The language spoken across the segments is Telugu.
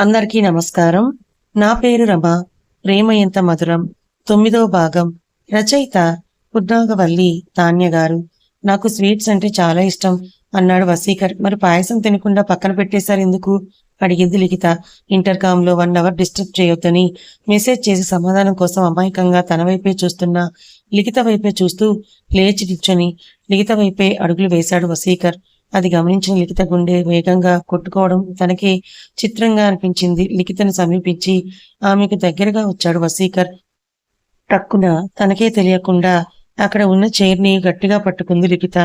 అందరికీ నమస్కారం. నా పేరు రమ. ప్రేమ ఎంత మధురం. తొమ్మిదో భాగం. రచయిత పున్నాగవల్లి తాన్య గారు. నాకు స్వీట్స్ అంటే చాలా ఇష్టం అన్నాడు వసీకర్ మరి పాయసం తినకుండా పక్కన పెట్టేశారు ఎందుకు? అడిగింది లిఖిత. ఇంటర్కామ్లో వన్ అవర్ డిస్టర్బ్ చేయొద్దని మెసేజ్ చేసి సమాధానం కోసం అమాయకంగా తన వైపే చూస్తున్న లిఖిత వైపే చూస్తూ లేచి నిల్చొని లిఖిత వైపే అడుగులు వేశాడు వసీకర్ అది గమనించిన లిఖిత గుండె వేగంగా కొట్టుకోవడం తనకి చిత్రంగా అనిపించింది. లిఖితను సమీపించి ఆమెకు దగ్గరగా వచ్చాడు వసీకర్ టక్కున తనకే తెలియకుండా అక్కడ ఉన్న చైర్ని గట్టిగా పట్టుకుంది లిఖిత.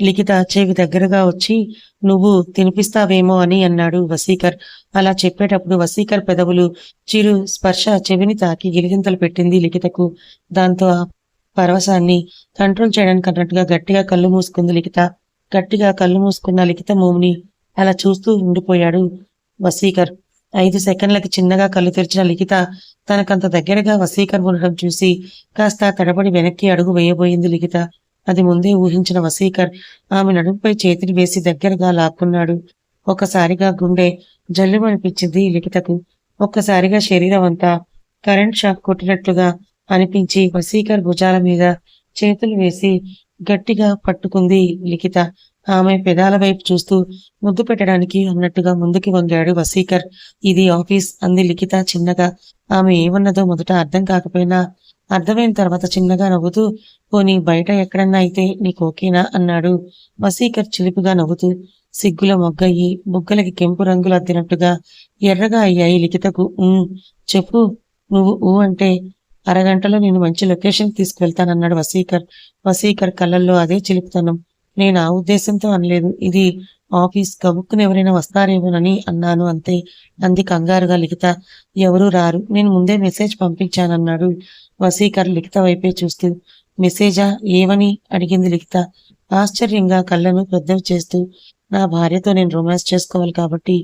లిఖిత చెవి దగ్గరగా వచ్చి నువ్వు తినిపిస్తావేమో అని అన్నాడు వసీకర్ అలా చెప్పేటప్పుడు వసీకర్ పెదవులు చిరు స్పర్శ చెవిని తాకి గిలిగింతలు పెట్టింది లిఖితకు. దాంతో ఆ పరవశాన్ని కంట్రోల్ చేయడానికి అన్నట్టుగా గట్టిగా కళ్ళు మూసుకుంది లిఖిత. గట్టిగా కళ్ళు మూసుకున్న లిఖిత మోముని అలా చూస్తూ ఉండిపోయాడు వసీకర్ ఐదు సెకండ్లకి చిన్నగా కళ్ళు తెరిచిన లిఖిత తనకంత దగ్గరగా వసీకర్ ఉండడం చూసి కాస్త తడబడి వెనక్కి అడుగు వేయబోయింది లిఖిత. అది ముందే ఊహించిన వసీకర్ ఆమె నడుముపై చేతిని వేసి దగ్గరగా లాక్కున్నాడు. ఒకసారిగా గుండె జల్లుమనిపించింది లిఖితకు. ఒక్కసారిగా శరీరం అంతా కరెంట్ షాక్ కొట్టినట్లుగా అనిపించి వసీకర్ భుజాల మీద చేతులు వేసి గట్టిగా పట్టుకుంది లిఖిత. ఆమె పెదాల వైపు చూస్తూ ముద్దు పెట్టడానికి అన్నట్టుగా ముందుకి వంగాడు వసీకర్ ఇది ఆఫీస్ అంది లిఖిత చిన్నగా. ఆమె ఏమన్నదో మొదట అర్థం కాకపోయినా అర్థమైన తర్వాత చిన్నగా నవ్వుతూ పోనీ బయట ఎక్కడన్నా అయితే నీకు ఓకేనా అన్నాడు. వసీకర్ చిలిపిగా నవ్వుతూ సిగ్గుల మొగ్గయి బుగ్గలకి కెంపు రంగులు అద్దినట్టుగా ఎర్రగా అయ్యాయి లిఖితకు. "ఉమ్, చెప్పు నువ్వు ఊ అంటే అరగంటలో నేను మంచి లొకేషన్ తీసుకువెళ్తానన్నాడు వసీకర్. వసీకర్ కళ్ళల్లో అదే చిలుపుతాను. నేను ఆ ఉద్దేశంతో అనలేదు. ఇది ఆఫీస్ గబుక్కుని ఎవరైనా వస్తారేమోనని అన్నాను అంతే. అంది కంగారుగా లిఖిత. ఎవరూ రారు? నేను ముందే మెసేజ్ పంపించానన్నాడు వసీకర్ లిఖిత వైపే చూస్తూ. మెసేజా? ఏమని? అడిగింది లిఖిత. ఆశ్చర్యంగా కళ్ళను పెద్దవి చేస్తూ. నా భార్యతో నేను రొమాన్స్ చేసుకోవాలి కాబట్టి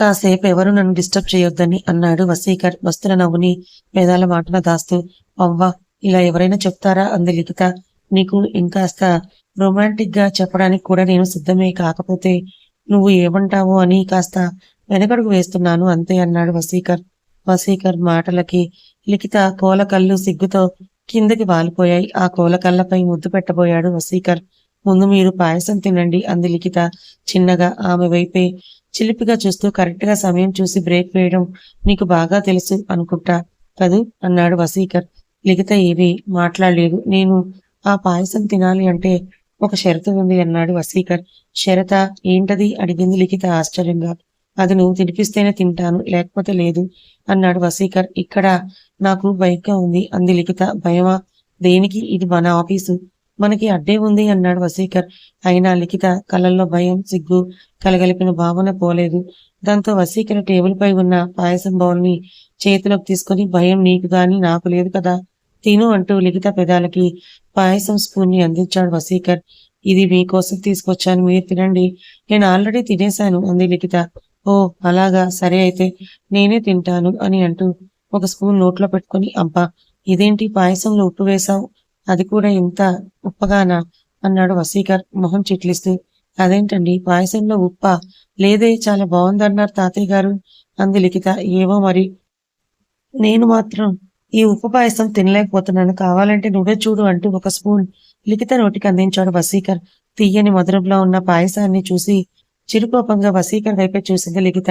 కాసేపు ఎవరు నన్ను డిస్టర్బ్ చేయొద్దని అన్నాడు వసీకర్ వస్తున్న నవ్వుని పేదాల మాటన దాస్తూ అవ్వా ఇలా ఎవరైనా చెప్తారా? అంది లిఖిత నీకు ఇంకాస్త రొమాంటిక్గా చెప్పడానికి కూడా నేను సిద్ధమే కాకపోతే నువ్వు ఏమంటావో అని కాస్త వెనకడుగు వేస్తున్నాను అంతే అన్నాడు వసీకర్ వసీకర్ మాటలకి లిఖిత కోలకళ్ళు సిగ్గుతో కిందకి వాలిపోయాయి. ఆ కోలకళ్ళపై ముద్దు పెట్టబోయాడు వసీకర్ ముందు మీరు పాయసం తినండి అంది లిఖిత చిన్నగా. ఆమె వైపే చిలిపిగా చూస్తూ కరెక్ట్గా సమయం చూసి బ్రేక్ వేయడం నీకు బాగా తెలుసు అనుకుంటా. కదూ? అన్నాడు వసీకర్ లిఖిత ఏవి మాట్లాడలేదు. నేను ఆ పాయసం తినాలి అంటే ఒక షరతు ఉంది అన్నాడు వసీకర్ షరత ఏంటది? అడిగింది లిఖిత ఆశ్చర్యంగా. అది నువ్వు తినిపిస్తేనే తింటాను లేకపోతే లేదు అన్నాడు వసీకర్ ఇక్కడ నాకు భయంగా ఉంది అంది లిఖిత. భయమా? దేనికి? ఇది మన ఆఫీసు. మనకి అడ్డే ఉంది అన్నాడు వసీకర్ అయినా లిఖిత కళ్ళల్లో భయం సిగ్గు కలగలిపిన భావన పోలేదు. దాంతో వసీకర్ టేబుల్ పై ఉన్న పాయసం బౌల్ని చేతిలోకి తీసుకొని భయం నీకు గాని నాకు లేదు కదా తిను అంటూ లిఖిత పెదాలకి పాయసం స్పూన్ని అందించాడు వసీకర్ ఇది మీకోసం తీసుకొచ్చాను మీరు తినండి. నేను ఆల్రెడీ తినేశాను అంది లిఖిత. ఓ అలాగా? సరే అయితే నేనే తింటాను అని అంటూ ఒక స్పూన్ నోట్లో పెట్టుకొని అబ్బా ఇదేంటి పాయసంలో ఉప్పు వేశావు? అది కూడా ఇంత ఉప్పగానా? అన్నాడు వసీకర్ మొహం చిట్లిస్తూ. అదేంటండి? పాయసంలో ఉప్ప? లేదే చాలా బాగుందన్నారు తాతయ్య గారు. అంది లిఖిత. ఏవో మరి. నేను మాత్రం ఈ ఉప్పు పాయసం తినలేకపోతున్నాను. కావాలంటే నువ్వే చూడు అంటూ ఒక స్పూన్ లిఖిత నోటికి అందించాడు వసీకర్ తీయని మధురంలో ఉన్న పాయసాన్ని చూసి చిరుకోపంగా వసీకర్ వైపే చూసింది లిఖిత.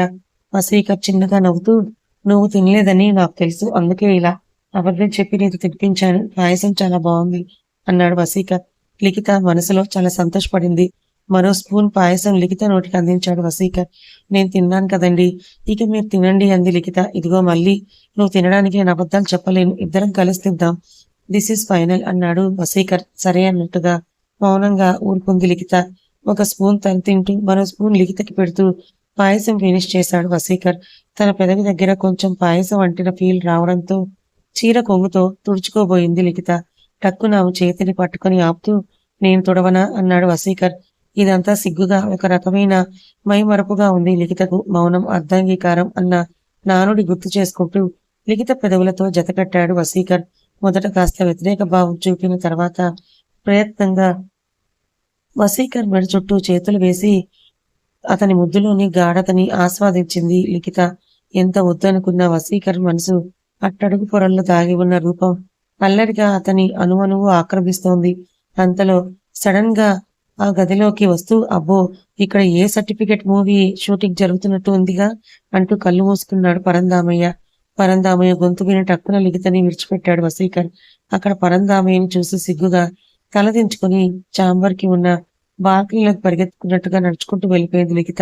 వసీకర్ చిన్నగా నవ్వుతూ నువ్వు తినలేదని నాకు తెలుసు. అందుకే ఇలా అబద్ధం చెప్పి నీకు తినిపించాను. పాయసం చాలా బాగుంది అన్నాడు వసీకర్ లిఖిత మనసులో చాలా సంతోషపడింది. మరో స్పూన్ పాయసం లిఖిత నోటికి అందించాడు వసీకర్ నేను తిన్నాను కదండి. ఇక మీరు తినండి అంది లిఖిత. ఇదిగో మళ్ళీ. నువ్వు తినడానికి నేను అబద్ధాలు చెప్పలేను. ఇద్దరం కలిసి తిద్దాం దిస్ ఇస్ ఫైనల్ అన్నాడు వసీకర్ సరే అన్నట్టుగా. మౌనంగా ఊరుకుంది లిఖిత. ఒక స్పూన్ తను తింటూ మరో స్పూన్ లిఖితకి పెడుతూ పాయసం ఫినిష్ చేశాడు వసీకర్ తన పెదవి దగ్గర కొంచెం పాయసం అంటిన ఫీల్ రావడంతో చీర కొంగుతో తుడుచుకోబోయింది లిఖిత. టక్కున ఆమె చేతిని పట్టుకొని ఆపుతూ నేను తుడవనా అన్నాడు వసీకర్ ఇదంతా సిగ్గుగా ఒక రకమైన మైమరపుగా ఉంది లిఖితకు మౌనం అర్ధాంగీకారం అన్న నానుడి గుర్తు చేసుకుంటూ లిఖిత పెదవులతో జతకట్టాడు వసీకర్ మొదట కాస్త వ్యతిరేక భావం చూపిన తర్వాత ప్రయత్నంగా వసీకర్ మెడ చుట్టూ చేతులు వేసి అతని ముద్దులోని గాఢతని ఆస్వాదించింది లిఖిత. ఎంత వద్దనుకున్న వసీకర్ మనసు అట్టడుగు పొరల్లో దాగి ఉన్న రూపం. అల్లరిగా అతని అనువనువు ఆక్రమిస్తోంది. అంతలో సడన్గా ఆ గదిలోకి వస్తూ అబ్బో ఇక్కడ ఏ సర్టిఫికెట్ మూవీ షూటింగ్ జరుగుతున్నట్టు ఉందిగా? అంటూ కళ్ళు మూసుకున్నాడు పరందామయ్య పరందామయ్య గొంతు విని టక్కున లిగితని విడిచిపెట్టాడు వసీకర్ అక్కడ పరందామయ్యని చూసి సిగ్గుగా తలదించుకుని చాంబర్కి ఉన్న బాల్కనీలోకి పరిగెత్తుకున్నట్టుగా నడుచుకుంటూ వెళ్ళిపోయింది లిఖిత.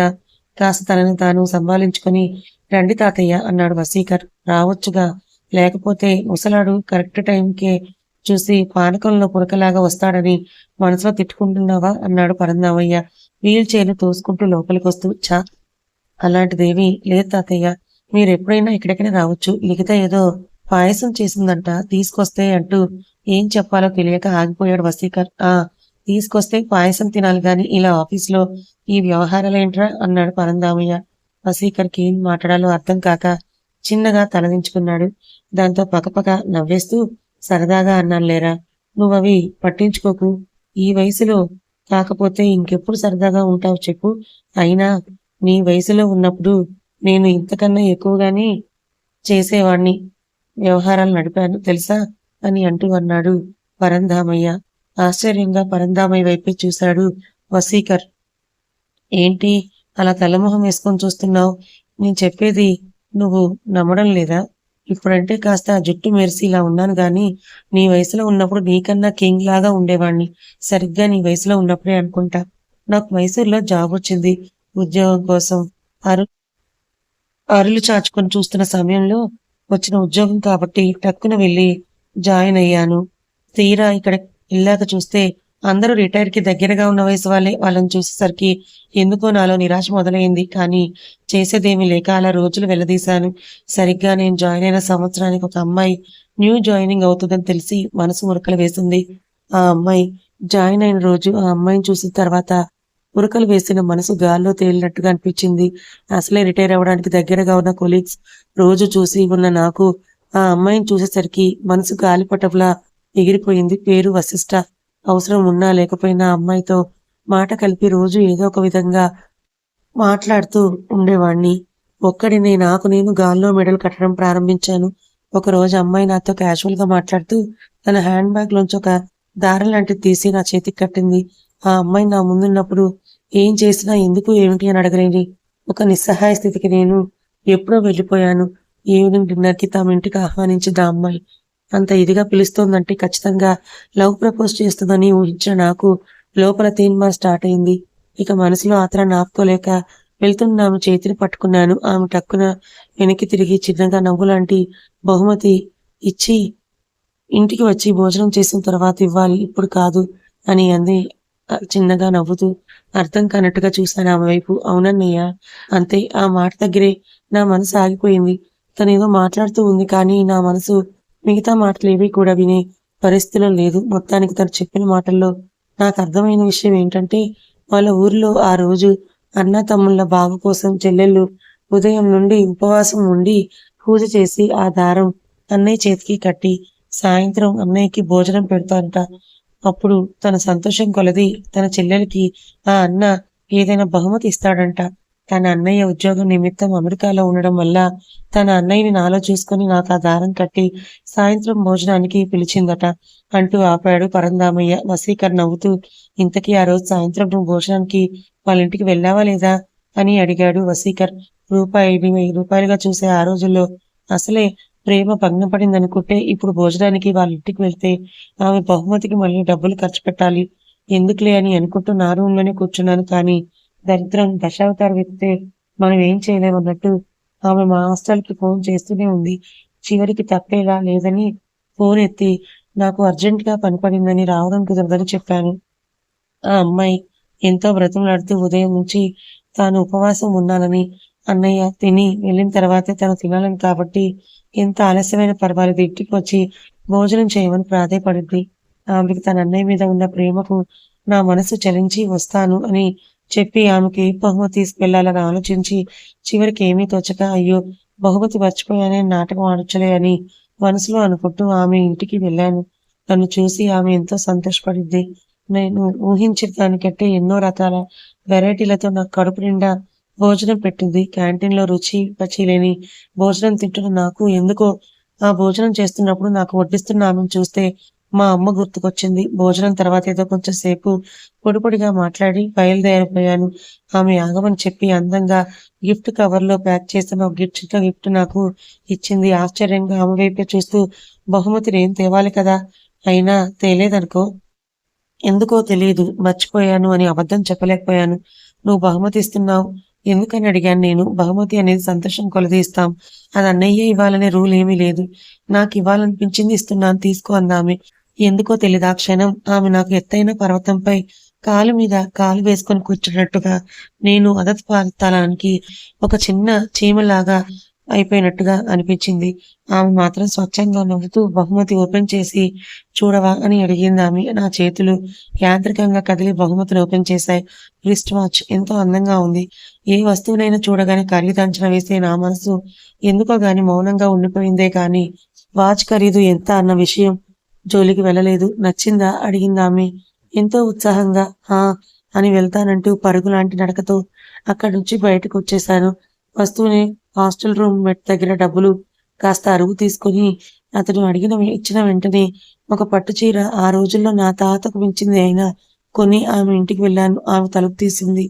కాస్త తనని తాను సంభాలించుకుని రండి తాతయ్య అన్నాడు వసీకర్ రావచ్చుగా లేకపోతే ముసలాడు కరెక్ట్ టైంకే చూసి పానకంలో పురకలాగా వస్తాడని మనసులో తిట్టుకుంటున్నావా? అన్నాడు పరందామయ్య. వీల్ చైర్లు తోసుకుంటూ లోపలికి వస్తూ చా అలాంటిదేమీ లేదు తాతయ్య. మీరు ఎప్పుడైనా ఇక్కడికైనా రావచ్చు. మిగతా ఏదో పాయసం చేసిందంట తీసుకొస్తే అంటూ ఏం చెప్పాలో తెలియక ఆగిపోయాడు వసీకర్ ఆ తీసుకొస్తే పాయసం తినాలి గాని ఇలా ఆఫీస్లో ఈ వ్యవహారాలేంట్రా? అన్నాడు పరందామయ్య. వసీకర్కి ఏం మాట్లాడాలో అర్థం కాక చిన్నగా తలదించుకున్నాడు. దాంతో పకపక నవ్వేస్తూ సరదాగా అన్నాను లేరా నువ్వవి పట్టించుకోకు. ఈ వయసులో కాకపోతే ఇంకెప్పుడు సరదాగా ఉంటావు చెప్పు. అయినా నీ వయసులో ఉన్నప్పుడు నేను ఇంతకన్నా ఎక్కువగానే చేసేవాణ్ణి వ్యవహారాలు నడిపాను తెలుసా? అని అంటూ అన్నాడు పరంధామయ్య. ఆశ్చర్యంగా పరంధామయ్య వైపే చూశాడు వసీకర్ ఏంటి అలా తలమొహం వేసుకొని చూస్తున్నావు? నేను చెప్పేది నువ్వు నమ్మడం లేదా? ఇప్పుడంటే కాస్త జుట్టు మెరిసి ఇలా ఉన్నాను గాని నీ వయసులో ఉన్నప్పుడు నీకన్నా కింగ్ లాగా ఉండేవాణ్ణి. సరిగ్గా నీ వయసులో ఉన్నప్పుడే అనుకుంటా. నాకు మైసూర్లో జాబ్ వచ్చింది. ఉద్యోగం కోసం అరు అరులు చాచుకొని చూస్తున్న సమయంలో వచ్చిన ఉద్యోగం కాబట్టి టక్కున వెళ్ళి జాయిన్ అయ్యాను. తీరా ఇక్కడ వెళ్ళాక చూస్తే అందరూ రిటైర్కి దగ్గరగా ఉన్న వయసు వాళ్ళే. వాళ్ళని చూసేసరికి ఎందుకో నాలో నిరాశ మొదలైంది. కానీ చేసేదేమీ లేక అలా రోజులు వెళ్ళదీశాను సరిగ్గా నేను జాయిన్ అయిన సంవత్సరానికి ఒక అమ్మాయి న్యూ జాయినింగ్ అవుతుందని తెలిసి మనసు మురకలు వేసింది. ఆ అమ్మాయి జాయిన్ అయిన రోజు ఆ అమ్మాయిని చూసిన తర్వాత ఉరకలు వేసిన మనసు గాల్లో తేలినట్టుగా అనిపించింది. అసలే రిటైర్ అవ్వడానికి దగ్గరగా ఉన్న కొలీగ్స్ రోజు చూసి ఉన్న నాకు ఆ అమ్మాయిని చూసేసరికి మనసు గాలిపటంలా ఎగిరిపోయింది. పేరు వశిష్ట. అవసరం ఉన్నా లేకపోయినా అమ్మాయితో మాట కలిపి రోజు ఏదో ఒక విధంగా మాట్లాడుతూ ఉండేవాణ్ణి. ఒక్కడిని నాకు నేను గాల్లో మెడలు కట్టడం ప్రారంభించాను. ఒక రోజు అమ్మాయి నాతో క్యాజువల్గా మాట్లాడుతూ తన హ్యాండ్ బ్యాగ్ లోంచి ఒక దారం లాంటిది తీసి నా చేతికి కట్టింది. ఆ అమ్మాయి నా ముందున్నప్పుడు ఏం చేసినా ఎందుకు ఏమిటి అని అడగలేని ఒక నిస్సహాయ స్థితికి నేను ఎప్పుడో వెళ్ళిపోయాను. ఈవినింగ్ డిన్నర్కి తమ ఇంటికి ఆహ్వానించింది ఆ అమ్మాయి. అంత ఇదిగా పిలుస్తోందంటే ఖచ్చితంగా లవ్ ప్రపోజ్ చేస్తుందని ఊహించిన నాకు లోపల తీన్మా స్టార్ట్ అయింది. ఇక మనసులో ఆత్రాన్ని ఆపుకోలేక వెళ్తున్న ఆమె చేతిని పట్టుకున్నాను. ఆమె టక్కున వెనక్కి తిరిగి చిన్నగా నవ్వులాంటి బహుమతి ఇచ్చి ఇంటికి వచ్చి భోజనం చేసిన తర్వాత ఇవ్వాలి ఇప్పుడు కాదు అని అంది. చిన్నగా నవ్వుతూ అర్థం కానట్టుగా చూశాను ఆమె వైపు. అవునన్నయ్య అంతే. ఆ మాట దగ్గరే నా మనసు ఆగిపోయింది. తనేదో మాట్లాడుతూ ఉంది కానీ నా మనసు మిగతా మాటలేవి కూడా వినే పరిస్థితిలో లేదు. మొత్తానికి తను చెప్పిన మాటల్లో నాకు అర్థమైన విషయం ఏంటంటే వాళ్ళ ఊరిలో ఆ రోజు అన్న తమ్ముళ్ళ బాగు కోసం చెల్లెళ్ళు ఉదయం నుండి ఉపవాసం ఉండి పూజ చేసి ఆ దారం అన్నయ్య చేతికి కట్టి సాయంత్రం అన్నయ్యకి భోజనం పెడతారట. అప్పుడు తన సంతోషం కొలది తన చెల్లెలకి ఆ అన్న ఏదైనా బహుమతి ఇస్తాడంట. తన అన్నయ్య ఉద్యోగం నిమిత్తం అమెరికాలో ఉండడం వల్ల తన అన్నయ్యని నాలో చూసుకుని నాకు ఆ దారం కట్టి సాయంత్రం భోజనానికి పిలిచిందట. అంటూ ఆపాడు పరందామయ్య వసీకర్ నవ్వుతూ ఇంతకీ ఆ రోజు సాయంత్రం నువ్వు భోజనానికి వాళ్ళ ఇంటికి వెళ్ళావా లేదా? అని అడిగాడు వసీకర్ రూపాయి ఎనిమిది రూపాయలుగా చూసే ఆ రోజుల్లో అసలే ప్రేమ భగ్నపడిందనుకుంటే ఇప్పుడు భోజనానికి వాళ్ళ ఇంటికి వెళ్తే ఆమె బహుమతికి మళ్ళీ డబ్బులు ఖర్చు పెట్టాలి. ఎందుకులే అని అనుకుంటూ నా రూమ్లోనే కూర్చున్నాను కానీ దరిద్రం దశావతార ఎత్తితే మనం ఏం చేయలేమన్నట్టు ఆమె మా హాస్టల్కి ఫోన్ చేస్తూనే ఉంది. చివరికి తప్పేలా లేదని ఫోన్ ఎత్తి నాకు అర్జెంటుగా పనిపడిందని రావడం కుదరదని చెప్పాను. ఆ అమ్మాయి ఎంతో బ్రతిమలాడుతూ ఉదయం నుంచి తాను ఉపవాసం ఉన్నానని అన్నయ్య తిని వెళ్ళిన తర్వాతే తను తినాలని కాబట్టి ఎంత ఆలస్యమైన పర్వాలేదు. ఇంటికి వచ్చి భోజనం చేయమని ప్రాధేయపడింది. ఆమెకి తన అన్నయ్య మీద ఉన్న ప్రేమకు నా మనసు చలించి వస్తాను అని చెప్పి ఆమెకి బహుమతి తీసుకెళ్ళాలని ఆలోచించి చివరికి ఏమీ తోచక అయ్యో బహుమతి మర్చిపోయానే నాటకం ఆడొచ్చలే అని మనసులో అనుకుంటూ ఆమె ఇంటికి వెళ్ళాను. నన్ను చూసి ఆమె ఎంతో సంతోషపడింది. నేను ఊహించిన దానికంటే ఎన్నో రకాల వెరైటీలతో నాకు కడుపు నిండా భోజనం పెట్టింది. క్యాంటీన్లో రుచి పచ్చి లేని భోజనం తింటున్న నాకు ఎందుకో ఆ భోజనం చేస్తున్నప్పుడు నాకు వడ్డిస్తున్న ఆమెను చూస్తే మా అమ్మ గుర్తుకొచ్చింది. భోజనం తర్వాత ఏదో కొంచెం సేపు పొడిపొడిగా మాట్లాడి బయలుదేరిపోయాను. ఆమె ఆగమని చెప్పి అందంగా గిఫ్ట్ కవర్లో ప్యాక్ చేసిన ఒక గిఫ్ట్ గిఫ్ట్ నాకు ఇచ్చింది. ఆశ్చర్యంగా ఆమె వైపే చూస్తూ బహుమతిని నేను తేవాలి కదా? అయినా తేలేదనుకో. ఎందుకో తెలియదు మర్చిపోయాను అని అబద్ధం చెప్పలేకపోయాను. నువ్వు బహుమతి ఇస్తున్నావు. ఎందుకని అడిగాను నేను? బహుమతి అనేది సంతోషం కొలదీస్తాం. అది అన్నయ్య ఇవ్వాలనే రూల్ ఏమీ లేదు. నాకు ఇవ్వాలనిపించింది ఇస్తున్నాను. తీసుకో అందామే. ఎందుకో తెలియదు ఆ క్షణం ఆమె నాకు ఎత్తైన పర్వతంపై కాలు మీద కాలు వేసుకొని కూర్చున్నట్టుగా నేను అదత పాతాలానికి ఒక చిన్న చీమలాగా అయిపోయినట్టుగా అనిపించింది. ఆమె మాత్రం స్వచ్ఛంగా నవ్వుతూ బహుమతి ఓపెన్ చేసి చూడవా అని అడిగింది ఆమె. నా చేతులు యాంత్రికంగా కదిలి బహుమతిని ఓపెన్ చేశాయి. రిస్ట్ వాచ్ ఎంతో అందంగా ఉంది. ఏ వస్తువునైనా చూడగానే ఖరీదంచన వేసే నా మనసు ఎందుకో గాని మౌనంగా ఉండిపోయిందే కానీ వాచ్ ఖరీదు ఎంత అన్న విషయం జోలికి వెళ్ళలేదు. నచ్చిందా? అడిగిందామె ఎంతో ఉత్సాహంగా హా అని వెళ్తానంటూ పరుగు లాంటి నడకతో అక్కడి నుంచి బయటకు వచ్చేశాను. వస్తువుని హాస్టల్ రూమ్ మెట్ దగ్గర డబ్బులు కాస్త అరువు తీసుకుని అతను అడిగిన ఇచ్చిన వెంటనే ఒక పట్టు చీర ఆ రోజుల్లో నా తాతకు మించింది అయినా కొని ఆమె ఇంటికి వెళ్ళాను. ఆమె తలుపు తీసింది.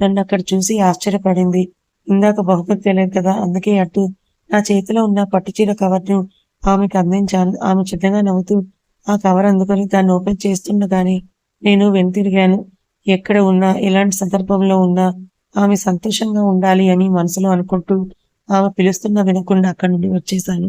నన్ను అక్కడ చూసి ఆశ్చర్యపడింది. ఇందాక బహుమతి తెలియదు కదా అందుకే అటు నా చేతిలో ఉన్న పట్టు చీర కవర్ను ఆమెకు అందించాను ఆమె చిన్నగా నవ్వుతూ ఆ కవర్ అందుకొని దాన్ని ఓపెన్ చేస్తుండగానే నేను వెనుతిరిగాను. ఎక్కడ ఉన్నా ఎలాంటి సందర్భంలో ఉన్నా ఆమె సంతోషంగా ఉండాలి అని మనసులో అనుకుంటూ ఆమె పిలుస్తున్న వినకుండా అక్కడి నుండి వచ్చేసాను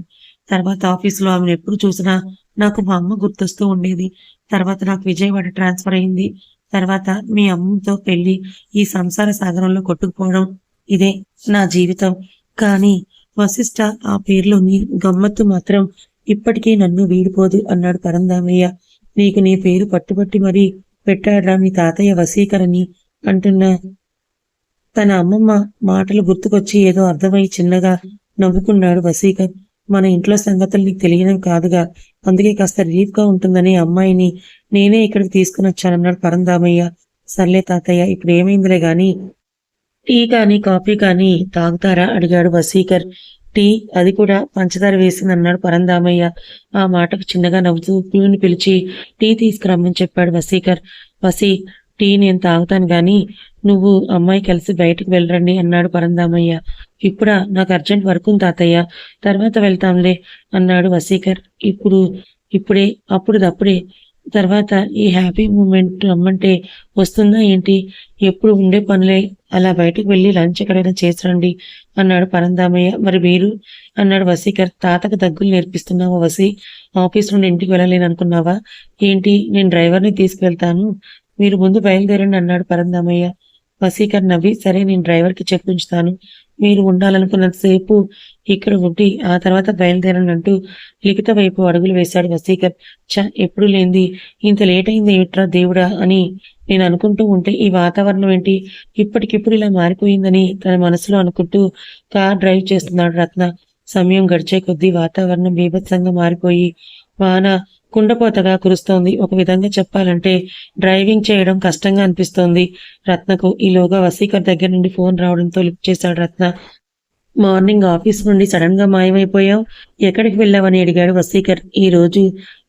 తర్వాత ఆఫీసులో ఆమెను ఎప్పుడు చూసినా నాకు మా అమ్మ గుర్తొస్తూ ఉండేది. తర్వాత నాకు విజయవాడ ట్రాన్స్ఫర్ అయింది. తర్వాత మీ అమ్మతో పెళ్ళి ఈ సంసార సాగరంలో కొట్టుకుపోవడం ఇదే నా జీవితం. కానీ వశిష్ట ఆ పేర్లోని గమ్మత్తు మాత్రం ఇప్పటికీ నన్ను వీడిపోదు అన్నాడు పరందామయ్య నీకు నీ పేరు పట్టుబట్టి మరీ పెట్టాడ్రా మీ తాతయ్య వశీకరణి అంటున్న తన అమ్మమ్మ మాటలు గుర్తుకొచ్చి ఏదో అర్థమై చిన్నగా నవ్వుకున్నాడు వసీకర్ మన ఇంట్లో సంగతులు నీకు తెలియడం కాదుగా అందుకే కాస్త రిలీఫ్గా ఉంటుందని అమ్మాయిని నేనే ఇక్కడికి తీసుకుని వచ్చానన్నాడు పరందామయ్య సర్లే తాతయ్య ఇప్పుడు ఏమైందిలే గాని టీ కానీ కాఫీ కానీ తాగుతారా? అడిగాడు వసీకర్ టీ అది కూడా పంచదార వేసింది అన్నాడు పరందామయ్య ఆ మాటకు చిన్నగా నవ్వుతూ ప్యూని పిలిచి టీ తీసుకురమ్మని చెప్పాడు వసీకర్ వసీ టీ నేను తాగుతాను గాని నువ్వు అమ్మాయి కలిసి బయటకు వెళ్ళరండి అన్నాడు పరందామయ్య ఇప్పుడా? నాకు అర్జెంట్ వర్క్ ఉంది తాతయ్య. తర్వాత వెళ్తాంలే అన్నాడు వసీకర్ ఇప్పుడు ఇప్పుడే అప్పుడుదప్పుడే తర్వాత ఈ హ్యాపీ మూమెంట్ రమ్మంటే వస్తుందా ఏంటి? ఎప్పుడు ఉండే పనులే. అలా బయటకు వెళ్ళి లంచ్ ఎక్కడైనా చేసిరండి? అన్నాడు పరందామయ్య మరి మీరు? అన్నాడు వసీకర్ తాతకు దగ్గులు నేర్పిస్తున్నావా వసి ఆఫీస్ నుండి ఇంటికి వెళ్ళలేను అనుకున్నావా ఏంటి? నేను డ్రైవర్ని తీసుకువెళ్తాను మీరు ముందు బయలుదేరండి అన్నాడు పరందామయ్య వసీకర్ నవ్వి సరే నేను డ్రైవర్కి చెప్పించుతాను మీరు ఉండాలనుకున్నంతసేపు ఇక్కడ ఉండి ఆ తర్వాత బయలుదేరనంటూ లిఖిత వైపు అడుగులు వేశాడు వసీకర్ చ ఎప్పుడు లేంది? ఇంత లేట్ అయింది ఏమిట్రా దేవుడా? అని నేను అనుకుంటూ ఉంటే ఈ వాతావరణం ఏంటి? ఇప్పటికిప్పుడు ఇలా మారిపోయిందని తన మనసులో అనుకుంటూ కార్ డ్రైవ్ చేస్తున్నాడు రత్న. సమయం గడిచే కొద్దీ వాతావరణం బీభత్సంగా మారిపోయి వాన కుండపోతగా కురుస్తోంది. ఒక విధంగా చెప్పాలంటే డ్రైవింగ్ చేయడం కష్టంగా అనిపిస్తోంది. రత్నకు ఈలోగా వసీకర్ దగ్గర నుండి ఫోన్ రావడంతో లిఫ్ట్ చేశాడు రత్న. మార్నింగ్ ఆఫీస్ నుండి సడన్గా మాయమైపోయావు. ఎక్కడికి వెళ్ళావని అడిగాడు వసీకర్ ఈ రోజు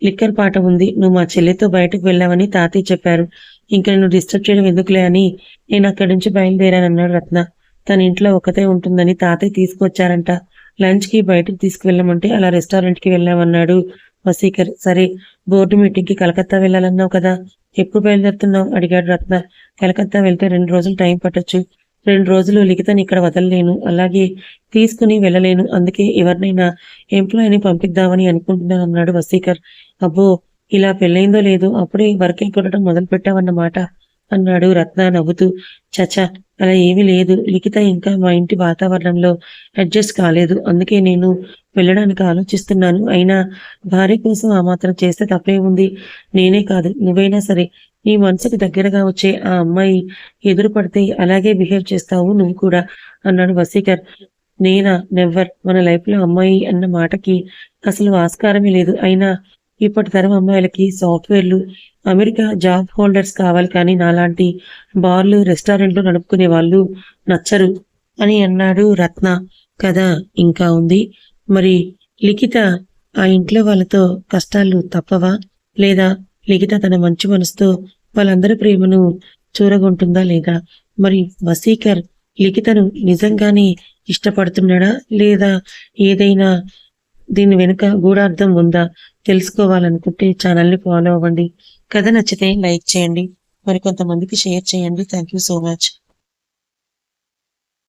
లిక్కర్ పాట ఉంది. నువ్వు మా చెల్లితో బయటకు వెళ్ళావని తాతయ్య చెప్పారు. ఇంకా నేను డిస్టర్బ్ చేయడం ఎందుకులే అని నేను అక్కడి నుంచి బయలుదేరానన్నాడు రత్న. తన ఇంట్లో ఒకతే ఉంటుందని తాతయ్య తీసుకొచ్చారంట. లంచ్కి బయటకు తీసుకువెళ్ళమంటే అలా రెస్టారెంట్కి వెళ్ళామన్నాడు వసీకర్ సరే బోర్డు మీటింగ్కి కలకత్తా వెళ్ళాలన్నావు కదా. ఎప్పుడు బయలుదేరుతున్నావు? అడిగాడు రత్న. కలకత్తా వెళ్తే రెండు రోజులు టైం పట్టొచ్చు. రెండు రోజులు లిఖితని ఇక్కడ వదలలేను. అలాగే తీసుకుని వెళ్ళలేను. అందుకే ఎవరినైనా ఎంప్లాయీని పంపిద్దామని అనుకుంటున్నాను అన్నాడు వసీకర్ అబ్బో ఇలా పెళ్ళైందో లేదో అప్పుడే వర్కింగ్ కొట్టడం మొదలు పెట్టావన్నమాట అన్నాడు రత్న నవ్వుతూ. చచా అలా ఏమీ లేదు. లిఖిత ఇంకా మా ఇంటి వాతావరణంలో అడ్జస్ట్ కాలేదు. అందుకే నేను వెళ్ళడానికి ఆలోచిస్తున్నాను. అయినా భార్య కోసం ఆ మాత్రం చేస్తే తప్పే ఉంది. నేనే కాదు నువ్వైనా సరే. నీ మనసుకు దగ్గరగా వచ్చే ఆ అమ్మాయి ఎదురు పడితే అలాగే బిహేవ్ చేస్తావు నువ్వు కూడా అన్నాడు వసీకర్ నేనా? నెవ్వర్ మన లైఫ్లో అమ్మాయి అన్న మాటకి అసలు ఆస్కారమే లేదు. అయినా ఇప్పటి తరం అమ్మాయిలకి సాఫ్ట్వేర్లు అమెరికా జాబ్ హోల్డర్స్ కావాలి కానీ నాలాంటి బార్లు రెస్టారెంట్లు నడుపుకునే వాళ్ళు నచ్చరు అని అన్నాడు రత్న. కథ ఇంకా ఉంది. మరి లిఖిత ఆ ఇంట్లో వాళ్ళతో కష్టాలు తప్పవా? లేదా లిఖిత తన మంచి మనసుతో వాళ్ళందరి ప్రేమను చూరగొంటుందా లేదా? మరి వసీకర్ లిఖితను నిజంగానే ఇష్టపడుతున్నాడా లేదా ఏదైనా దీని వెనుక గూఢార్థం ఉందా? తెలుసుకోవాలనుకుంటే ఛానల్ని ఫాలో అవ్వండి. కథ నచ్చితే లైక్ చేయండి. మరి కొంతమందికి షేర్ చేయండి. Thank you so much